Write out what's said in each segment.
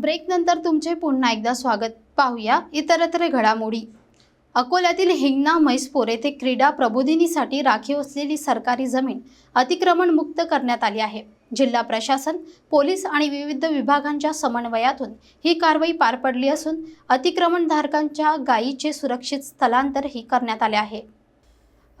ब्रेकनंतर तुमचे पुन्हा एकदा स्वागत. पाहूया इतरत्र घडामोडी. अकोल्यातील हिंगणा म्हैसपूर येथे क्रीडा प्रबोधिनीसाठी राखीव असलेली सरकारी जमीन अतिक्रमण मुक्त करण्यात आली आहे. जिल्हा प्रशासन पोलीस आणि विविध विभागांच्या समन्वयातून ही कारवाई पार पडली असून अतिक्रमणधारकांच्या गायीचे सुरक्षित स्थलांतरही करण्यात आले आहे.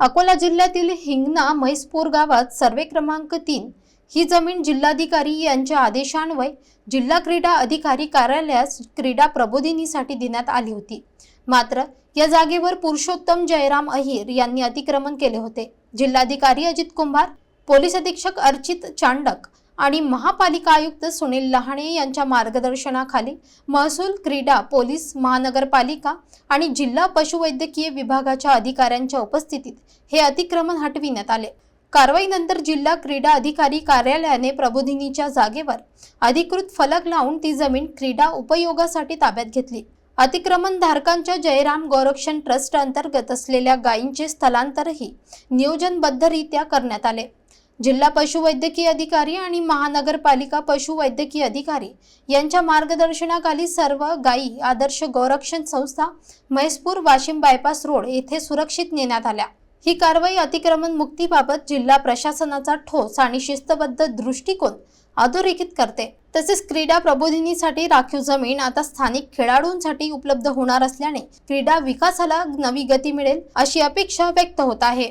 अकोला जिल्ह्यातील हिंगणा म्हैसपूर गावात सर्वे क्रमांक तीन ही जमीन जिल्हाधिकारी यांच्या आदेशान्वये जिल्हा क्रीडा अधिकारी कार्यालयास क्रीडा प्रबोधिनीसाठी देण्यात आली होती. मात्र या जागेवर पुरुषोत्तम जयराम अहिर यांनी अतिक्रमण केले होते. जिल्हाधिकारी अजित कुंभार पोलीस अधीक्षक अर्चित चांडक आणि महापालिका आयुक्त सुनील लहाणे यांच्या मार्गदर्शनाखाली महसूल क्रीडा पोलीस महानगरपालिका आणि जिल्हा पशुवैद्यकीय विभागाच्या अधिकाऱ्यांच्या उपस्थितीत हे अतिक्रमण हटविण्यात आले. कारवाईनंतर जिल्हा क्रीडा अधिकारी कार्यालयाने प्रबोधिनीच्या जागेवर अधिकृत फलक लावून ती जमीन क्रीडा उपयोगासाठी ताब्यात घेतली. अतिक्रमण धारकांच्या जयराम गोरक्षण ट्रस्ट अंतर्गत असलेल्या गायींचे स्थलांतरही नियोजनबद्धरित्या करण्यात आले. जिल्हा पशुवैद्यकीय अधिकारी आणि महानगरपालिका पशुवैद्यकीय अधिकारी यांच्या मार्गदर्शनाखाली सर्व गायी आदर्श गोरक्षण संस्था म्हैसपूर वाशिम बायपास रोड येथे सुरक्षित नेण्यात आल्या. ही कारवाई अतिक्रमण मुक्तीबाबत जिल्हा प्रशासनाचा ठोस आणि शिस्तबद्ध दृष्टिकोन अधोरेखित करते. तसेच क्रीडा प्रबोधिनीसाठी राखीव जमीन आता स्थानिक खेळाडूंसाठी उपलब्ध होणार असल्याने क्रीडा विकासाला नवी गती मिळेल अशी अपेक्षा व्यक्त होत आहे.